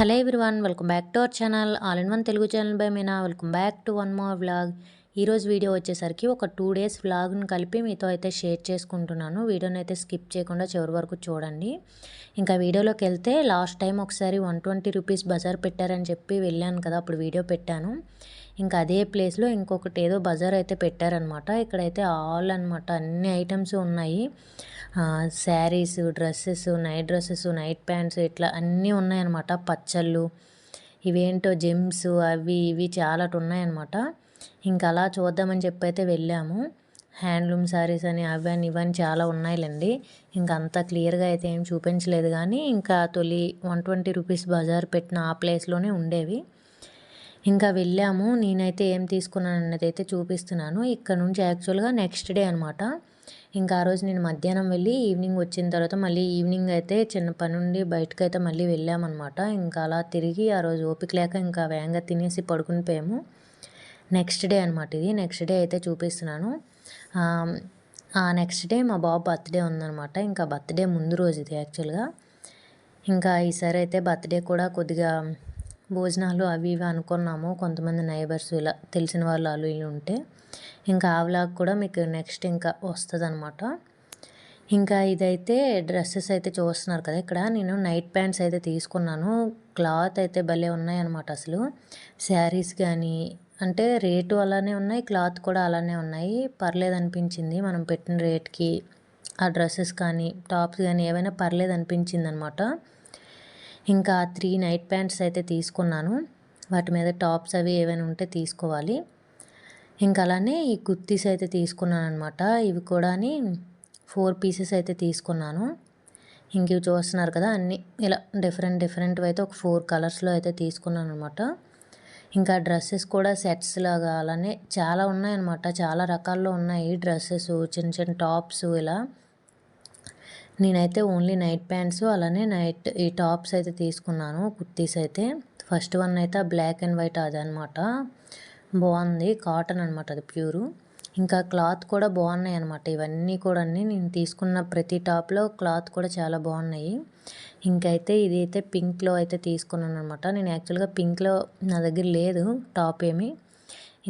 Hello everyone welcome back to our channel. All in one Telugu channel by Meena. Welcome back to one more vlog. ఈరోజు video వచ్చేసరికి ఒక two days వ్లాగ్ను కలిపి మీతో అయితే share చేసుకుంటున్నాను. వీడియోని అయితే స్కిప్ చేయకుండా చివరి వరకు చూడండి. ఇంకా వీడియోలోకి వెళ్తే లాస్ట్ టైం ఒకసారి వన్ ట్వంటీ రూపీస్ బజార్ పెట్టారని చెప్పి వెళ్ళాను కదా అప్పుడు వీడియో పెట్టాను. ఇంకా అదే ప్లేస్లో ఇంకొకటి ఏదో బజార్ అయితే పెట్టారనమాట. ఇక్కడైతే ఆల్ అనమాట అన్ని ఐటమ్స్ ఉన్నాయి. Sarees dresses night dresses night pants ఇట్లా అన్నీ ఉన్నాయన్నమాట. పచ్చళ్ళు ఇవేంటో జిమ్స్ అవి ఇవి చాలా ఉన్నాయన్నమాట. ఇంకా అలా చూద్దామని చెప్పి అయితే వెళ్ళాము. హ్యాండ్లూమ్ శారీస్ అని అవి అని ఇవన్నీ చాలా ఉన్నాయిలేండి. ఇంకా అంత క్లియర్గా అయితే ఏం చూపించలేదు కానీ ఇంకా తొలి వన్ ట్వంటీ రూపీస్ బజార్ పెట్టిన ఆ ప్లేస్లోనే ఉండేవి. ఇంకా వెళ్ళాము. నేనైతే ఏం తీసుకున్నాను అన్నది అయితే చూపిస్తున్నాను. ఇక్కడ నుంచి యాక్చువల్గా నెక్స్ట్ డే అనమాట ఇంకా ఆ రోజు నేను మధ్యాహ్నం వెళ్ళి ఈవినింగ్ వచ్చిన తర్వాత మళ్ళీ ఈవినింగ్ అయితే చిన్న పని నుండి బయటకు అయితే మళ్ళీ వెళ్ళామన్నమాట. ఇంకా అలా తిరిగి ఆ రోజు ఓపిక లేక ఇంకా వేగంగా తినేసి పడుకుని పోయాము. నెక్స్ట్ డే అనమాట ఇది. నెక్స్ట్ డే అయితే చూపిస్తున్నాను. నెక్స్ట్ డే మా బాబు బర్త్డే ఉందనమాట ఇంకా బర్త్డే ముందు రోజు ఇది యాక్చువల్గా ఇంకా ఈసారి అయితే బర్త్డే కూడా కొద్దిగా భోజనాలు అవి ఇవి అనుకున్నాము. కొంతమంది నైబర్స్ ఇలా తెలిసిన వాళ్ళు వాళ్ళు ఇల్లు ఉంటే ఇంకా ఆ వ్లాగ్ కూడా మీకు నెక్స్ట్ ఇంకా వస్తుంది అనమాట ఇంకా ఇదైతే డ్రెస్సెస్ అయితే చూస్తున్నారు కదా ఇక్కడ. నేను నైట్ ప్యాంట్స్ అయితే తీసుకున్నాను. క్లాత్ అయితే భలే ఉన్నాయన్నమాట అసలు. శారీస్ కానీ అంటే రేటు అలానే ఉన్నాయి క్లాత్ కూడా అలానే ఉన్నాయి. పర్లేదు అనిపించింది. మనం పెట్టిన రేట్కి ఆ డ్రెస్సెస్ కానీ టాప్స్ కానీ ఏవైనా పర్లేదు అనిపించింది అనమాట ఇంకా త్రీ నైట్ ప్యాంట్స్ అయితే తీసుకున్నాను. వాటి మీద టాప్స్ అవి ఏవైనా ఉంటే తీసుకోవాలి. ఇంకా అలానే ఈ కుర్తీస్ అయితే తీసుకున్నాను అనమాట ఇవి కూడా ఫోర్ పీసెస్ అయితే తీసుకున్నాను. ఇంక ఇవి చూస్తున్నారు కదా అన్నీ ఇలా డిఫరెంట్ డిఫరెంట్ అయితే ఒక ఫోర్ కలర్స్లో అయితే తీసుకున్నాను అనమాట ఇంకా డ్రెస్సెస్ కూడా సెట్స్ లాగా అలానే చాలా ఉన్నాయన్నమాట. చాలా రకాల్లో ఉన్నాయి డ్రెస్సెస్ చిన్న చిన్న టాప్స్ ఇలా. నేనైతే ఓన్లీ నైట్ ప్యాంట్స్ అలానే నైట్ ఈ టాప్స్ అయితే తీసుకున్నాను కుర్తీస్ అయితే. ఫస్ట్ వన్ అయితే బ్లాక్ అండ్ వైట్ అదనమాట. బాగుంది కాటన్ అనమాట అది ప్యూరు. ఇంకా క్లాత్ కూడా బాగున్నాయి అనమాట ఇవన్నీ కూడా నేను తీసుకున్న ప్రతి టాప్లో క్లాత్ కూడా చాలా బాగున్నాయి. ఇంకైతే ఇది అయితే పింక్లో అయితే తీసుకున్నాను అనమాట నేను యాక్చువల్గా పింక్లో నా దగ్గర లేదు టాప్ ఏమి.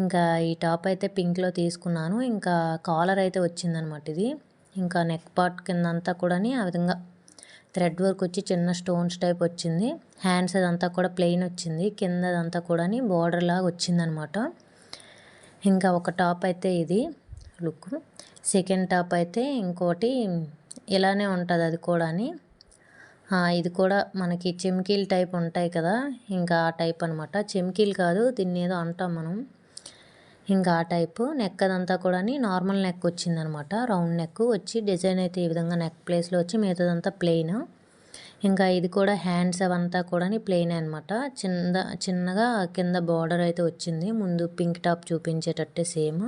ఇంకా ఈ టాప్ అయితే పింక్లో తీసుకున్నాను. ఇంకా కాలర్ అయితే వచ్చిందనమాట ఇది. ఇంకా నెక్ పార్ట్ కింద అంతా కూడా ఆ విధంగా థ్రెడ్ వర్క్ వచ్చి చిన్న స్టోన్స్ టైప్ వచ్చింది. హ్యాండ్స్ అదంతా కూడా ప్లెయిన్ వచ్చింది. కింద అదంతా కూడా బార్డర్ లాగా వచ్చిందనమాట. ఇంకా ఒక టాప్ అయితే ఇది. లుక్ సెకండ్ టాప్ అయితే ఇంకోటి ఇలానే ఉంటుంది అది కూడా ఇది కూడా మనకి చెమ్కీలు టైప్ ఉంటాయి కదా. ఇంకా ఆ టైప్ అనమాట. చెమ్కీలు కాదు దీన్ని ఏదో అంటాం మనం. ఇంకా ఆ టైపు నెక్ అదంతా కూడా నార్మల్ నెక్ వచ్చిందనమాట. రౌండ్ నెక్ వచ్చి డిజైన్ అయితే ఈ విధంగా నెక్ ప్లేస్లో వచ్చి మిగతాదంతా ప్లెయిన్ ఇంకా ఇది కూడా హ్యాండ్స్ అవంతా కూడా ప్లెయిన్ అనమాట చిన్న చిన్నగా కింద బార్డర్ అయితే వచ్చింది. ముందు పింక్ టాప్ చూపించేటట్టే సేమ్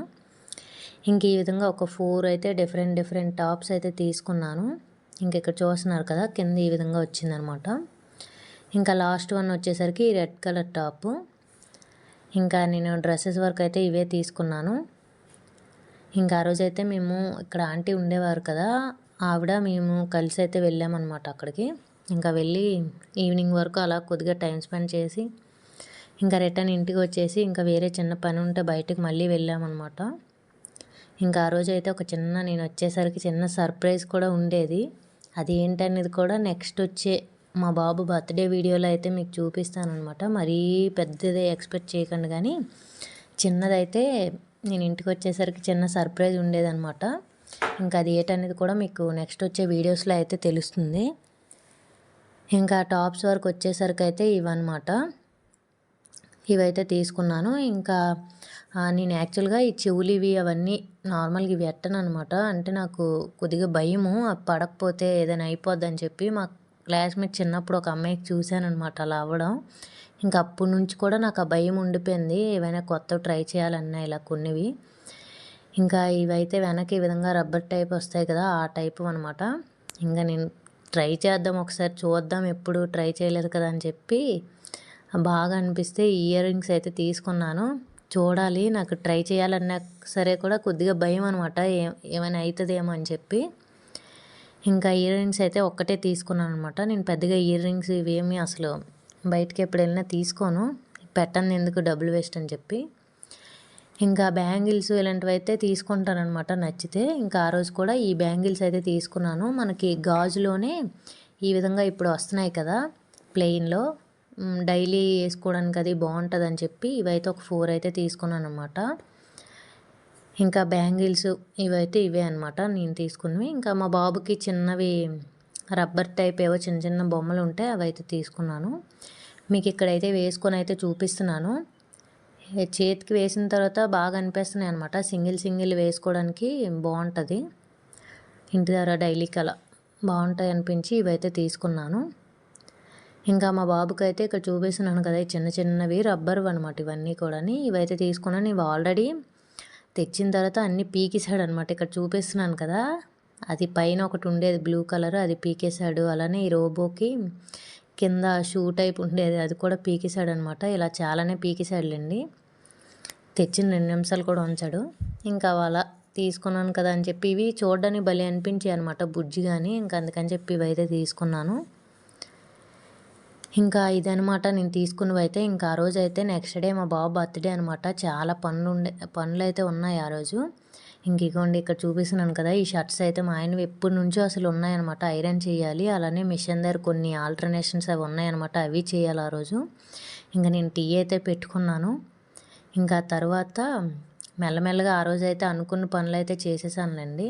ఇంక ఈ విధంగా ఒక ఫోర్ అయితే డిఫరెంట్ డిఫరెంట్ టాప్స్ అయితే తీసుకున్నాను. ఇంక ఇక్కడ చూస్తున్నారు కదా కింద ఈ విధంగా వచ్చిందనమాట. ఇంకా లాస్ట్ వన్ వచ్చేసరికి రెడ్ కలర్ టాపు ఇంకా నేను డ్రెస్సెస్ వరకు అయితే ఇవే తీసుకున్నాను. ఇంకా ఆ రోజైతే మేము ఇక్కడ ఆంటీ ఉండేవారు కదా ఆవిడ మేము కలిసి అయితే వెళ్ళామన్నమాట అక్కడికి. ఇంకా వెళ్ళి ఈవినింగ్ వరకు అలా కొద్దిగా టైం స్పెండ్ చేసి ఇంకా రిటర్న్ ఇంటికి వచ్చేసి ఇంకా వేరే చిన్న పని ఉంటే బయటకు మళ్ళీ వెళ్ళామన్నమాట. ఇంకా ఆ రోజు అయితే ఒక చిన్న నేను వచ్చేసరికి చిన్న సర్ప్రైజ్ కూడా ఉండేది. అది ఏంటనేది కూడా నెక్స్ట్ వచ్చే మా బాబు బర్త్డే వీడియోలో అయితే మీకు చూపిస్తానమాట మరీ పెద్దదే ఎక్స్పెక్ట్ చేయకండి కానీ చిన్నదైతే నేను ఇంటికి వచ్చేసరికి చిన్న సర్ప్రైజ్ ఉండేదనమాట ఇంకా అది ఏటనేది కూడా మీకు నెక్స్ట్ వచ్చే వీడియోస్లో అయితే తెలుస్తుంది. ఇంకా టాప్స్ వరకు వచ్చేసరికి అయితే ఇవన్నమాట. ఇవైతే తీసుకున్నాను. ఇంకా నేను యాక్చువల్గా ఈ చెవులు ఇవి అవన్నీ నార్మల్గా ఇవి ఎట్టను అనమాట అంటే నాకు కొద్దిగా భయము పడకపోతే ఏదైనా అయిపోద్ది అని చెప్పి మా క్లాస్మేట్ చిన్నప్పుడు ఒక అమ్మాయికి చూశాను అనమాట అలా అవ్వడం. ఇంకా అప్పటి నుంచి కూడా నాకు ఆ భయం ఉండిపోయింది. ఏవైనా కొత్త ట్రై చేయాలన్నా ఇలా కొన్నివి. ఇంకా ఇవైతే వెనక ఈ విధంగా రబ్బర్ టైప్ వస్తాయి కదా ఆ టైపు అనమాట ఇంకా నేను ట్రై చేద్దాం ఒకసారి చూద్దాం ఎప్పుడు ట్రై చేయలేదు కదా అని చెప్పి బాగా అనిపిస్తే ఇయర్ రింగ్స్ అయితే తీసుకున్నాను. చూడాలి నాకు ట్రై చేయాలన్నా సరే కూడా కొద్దిగా భయం అనమాట ఏ ఏమైనా అవుతుందేమో అని చెప్పి. ఇంకా ఇయర్ రింగ్స్ అయితే ఒక్కటే తీసుకున్నాను అనమాట నేను పెద్దగా ఇయర్ రింగ్స్ ఇవేమి అసలు బయటికి ఎప్పుడు వెళ్ళినా తీసుకోను. పెట్టండి ఎందుకు డబ్బులు వేస్ట్ అని చెప్పి. ఇంకా బ్యాంగిల్స్ ఇలాంటివి అయితే తీసుకుంటానమాట నచ్చితే. ఇంకా ఆ రోజు కూడా ఈ బ్యాంగిల్స్ అయితే తీసుకున్నాను. మనకి గాజులోనే ఈ విధంగా ఇప్పుడు వస్తున్నాయి కదా ప్లెయిన్లో. డైలీ వేసుకోవడానికి అది బాగుంటుంది అని చెప్పి ఇవైతే ఒక ఫోర్ అయితే తీసుకున్నాను అనమాట ఇంకా బ్యాంగిల్స్ ఇవైతే ఇవే అనమాట నేను తీసుకున్నవి. ఇంకా మా బాబుకి చిన్నవి రబ్బర్ టైప్ ఏవో చిన్న చిన్న బొమ్మలు ఉంటే అవైతే తీసుకున్నాను. మీకు ఇక్కడైతే వేసుకొని అయితే చూపిస్తున్నాను. చేతికి వేసిన తర్వాత బాగా అనిపిస్తున్నాయి అనమాట సింగిల్ సింగిల్ వేసుకోవడానికి బాగుంటుంది. ఇంటి దగ్గర డైలీకి అలా బాగుంటాయి అనిపించి ఇవైతే తీసుకున్నాను. ఇంకా మా బాబుకి అయితే ఇక్కడ చూపిస్తున్నాను కదా చిన్న చిన్నవి రబ్బర్ అనమాట ఇవన్నీ కూడా ఇవైతే తీసుకున్నాను. ఇవి ఆల్రెడీ తెచ్చిన తర్వాత అన్నీ పీకేశాడు అనమాట ఇక్కడ చూపిస్తున్నాను కదా. అది పైన ఒకటి ఉండేది బ్లూ కలర్ అది పీకేశాడు. అలానే ఈ రోబోకి కింద షూ టైప్ ఉండేది అది కూడా పీకేశాడు అనమాట ఇలా చాలానే పీకేశాడులేండి. తెచ్చిన రెండు నిమిషాలు కూడా ఉంచాడు. ఇంకా అలా తీసుకున్నాను కదా అని చెప్పి ఇవి చూడడానికి భలే అనిపించాయి అనమాట బుజ్జి కానీ ఇంకా అందుకని చెప్పి ఇవి అయితే తీసుకున్నాను. ఇంకా ఇదనమాట నేను తీసుకున్నవి అయితే ఇంకా ఆ రోజు అయితే నెక్స్ట్ డే మా బాబు బర్త్డే అనమాట. చాలా పనులు ఉండే పనులు అయితే ఉన్నాయి ఆ రోజు. ఇంక ఇగోండి ఇక్కడ చూపిస్తున్నాను కదా ఈ షర్ట్స్ అయితే మా ఆయన ఎప్పటి నుంచో అసలు ఉన్నాయన్నమాట ఐరన్ చేయాలి అలానే మిషన్ దగ్గర కొన్ని ఆల్టర్నేషన్స్ అవి ఉన్నాయన్నమాట అవి చేయాలి ఆ రోజు. ఇంకా నేను టీ అయితే పెట్టుకున్నాను. ఇంకా తర్వాత మెల్లమెల్లగా ఆ రోజు అయితే అనుకున్న పనులు అయితే చేసేసానులేండి.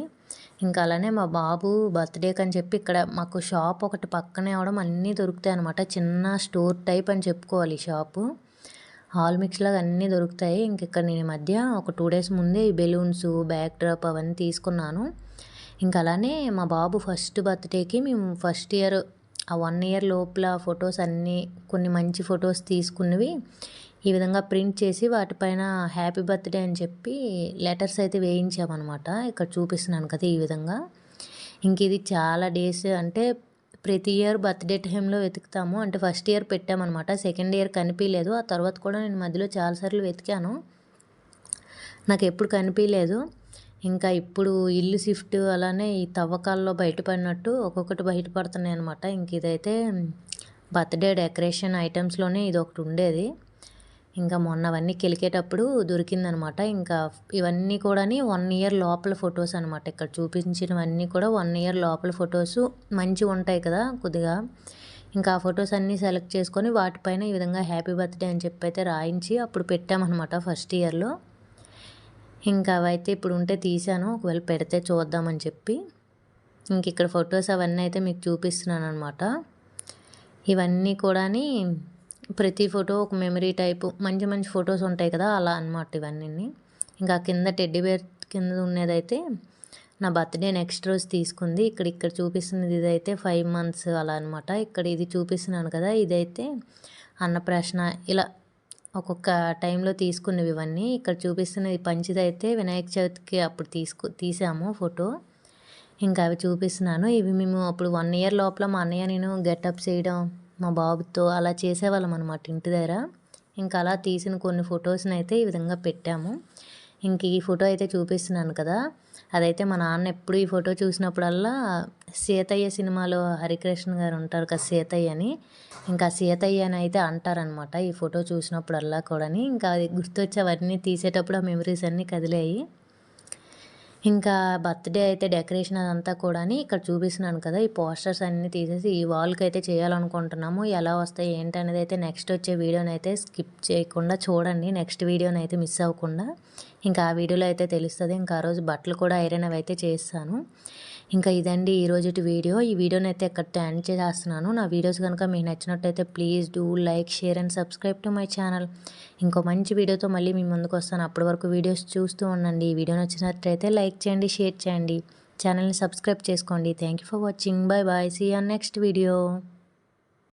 ఇంకా అలానే మా బాబు బర్త్డేకి అని చెప్పి ఇక్కడ మాకు షాప్ ఒకటి పక్కనే అవడం అన్నీ దొరుకుతాయి అనమాట చిన్న స్టోర్ టైప్ అని చెప్పుకోవాలి షాపు. హాల్ మిక్స్లాగా అన్నీ దొరుకుతాయి. ఇంక ఇక్కడ నేను మధ్య ఒక టూ డేస్ ముందే ఈ బెలూన్స్ బ్యాక్ డ్రాప్ అవన్నీ తీసుకున్నాను. ఇంకా అలానే మా బాబు ఫస్ట్ బర్త్డేకి మేము ఫస్ట్ ఇయర్ ఆ వన్ ఇయర్ లోపల ఫొటోస్ అన్నీ కొన్ని మంచి ఫొటోస్ తీసుకున్నవి ఈ విధంగా ప్రింట్ చేసి వాటిపైన హ్యాపీ బర్త్డే అని చెప్పి లెటర్స్ అయితే వేయించామన్నమాట. ఇక్కడ చూపిస్తున్నాను కదా ఈ విధంగా. ఇంక ఇది చాలా డేస్ అంటే ప్రతి ఇయర్ బర్త్డే టైంలో వెతుకుతాము. అంటే ఫస్ట్ ఇయర్ పెట్టామన్నమాట. సెకండ్ ఇయర్ కనిపించలేదు ఆ తర్వాత కూడా నేను మధ్యలో చాలాసార్లు వెతికాను. నాకు ఎప్పుడు కనిపించలేదు ఇంకా ఇప్పుడు ఇల్లు షిఫ్ట్ అలానే ఈ తవ్వకాల్లో బయటపడినట్టు ఒక్కొక్కటి బయటపడుతున్నాయి అనమాట ఇంక ఇదైతే బర్త్డే డెకరేషన్ ఐటమ్స్లోనే ఇది ఒకటి ఉండేది. ఇంకా మొన్న అవన్నీ కెలికేటప్పుడు దొరికిందనమాట. ఇంకా ఇవన్నీ కూడా వన్ ఇయర్ లోపల ఫొటోస్ అనమాట. ఇక్కడ చూపించినవన్నీ కూడా వన్ ఇయర్ లోపల ఫొటోస్ మంచిగా ఉంటాయి కదా కొద్దిగా. ఇంకా ఆ ఫొటోస్ అన్నీ సెలెక్ట్ చేసుకొని వాటిపైన ఈ విధంగా హ్యాపీ బర్త్డే అని చెప్పి అయితే రాయించి అప్పుడు పెట్టామన్నమాట ఫస్ట్ ఇయర్లో. ఇంకా అవైతే ఇప్పుడు ఉంటే తీసాను ఒకవేళ పెడితే చూద్దామని చెప్పి. ఇంక ఇక్కడ ఫొటోస్ అవన్నీ అయితే మీకు చూపిస్తున్నాను అనమాట ఇవన్నీ కూడా ప్రతి ఫోటో ఒక మెమరీ టైపు. మంచి మంచి ఫొటోస్ ఉంటాయి కదా అలా అనమాట ఇవన్నీ ఇంకా కింద టెడ్డీ బేర్ కింద ఉన్నదైతే నా బర్త్డే నెక్స్ట్ రోజు తీసుకుంది. ఇక్కడ ఇక్కడ చూపిస్తున్నది ఇదైతే ఫైవ్ మంత్స్ అలా అనమాట ఇక్కడ ఇది చూపిస్తున్నాను కదా ఇదైతే అన్నప్రాశన ఇలా ఒక్కొక్క టైంలో తీసుకున్నవి ఇవన్నీ. ఇక్కడ చూపిస్తున్నది పంచిదైతే వినాయక చవితికి అప్పుడు తీసుకు తీసాము ఫోటో. ఇంకా అవి చూపిస్తున్నాను. ఇవి మేము అప్పుడు వన్ ఇయర్ లోపల మా అన్నయ్య నేను గెటప్ చేయడం మా బాబుతో అలా చేసేవాళ్ళం అనమాట ఇంటి దగ్గర. ఇంకా అలా తీసిన కొన్ని ఫొటోస్ని అయితే ఈ విధంగా పెట్టాము. ఇంక ఈ ఫోటో అయితే చూపిస్తున్నాను కదా. అదైతే మా నాన్న ఎప్పుడు ఈ ఫోటో చూసినప్పుడల్లా సీతయ్య సినిమాలో హరికృష్ణ గారు ఉంటారు కదా సీతయ్య అని ఇంకా సీతయ్య అని అయితే అంటారనమాట ఈ ఫోటో చూసినప్పుడల్లా కూడా ఇంకా అది గుర్తొచ్చి అవన్నీ తీసేటప్పుడు ఆ మెమరీస్ అన్నీ కదిలాయి. ఇంకా బర్త్డే అయితే డెకరేషన్ అదంతా కూడా ఇక్కడ చూపిస్తున్నాను కదా ఈ పోస్టర్స్ అన్ని తీసేసి ఈ వాల్కి అయితే చేయాలనుకుంటున్నాము. ఎలా వస్తాయి ఏంటి అనేది అయితే నెక్స్ట్ వచ్చే వీడియోని అయితే స్కిప్ చేయకుండా చూడండి. నెక్స్ట్ వీడియోని అయితే మిస్ అవ్వకుండా. ఇంకా ఆ వీడియోలో అయితే తెలుస్తుంది. ఇంకా ఆ రోజు బట్టలు కూడా ఐరన్ అవి అయితే చేస్తాను. ఇంకా ఇదండి ఈరోజు వీడియో. ఈ వీడియోని అయితే ఎక్కడ ఎండ్ చేస్తున్నాను నా వీడియోస్ కనుక మీకు నచ్చినట్టయితే please do like share and subscribe to my channel ఇంకో మంచి వీడియోతో మళ్ళీ మీ ముందుకు వస్తాను. అప్పటి వరకు వీడియోస్ చూస్తూ ఉండండి. ఈ వీడియో నచ్చినట్లయితే లైక్ చేయండి షేర్ చేయండి. ఛానల్ని సబ్స్క్రైబ్ చేసుకోండి. Thank you for watching bye bye see on next video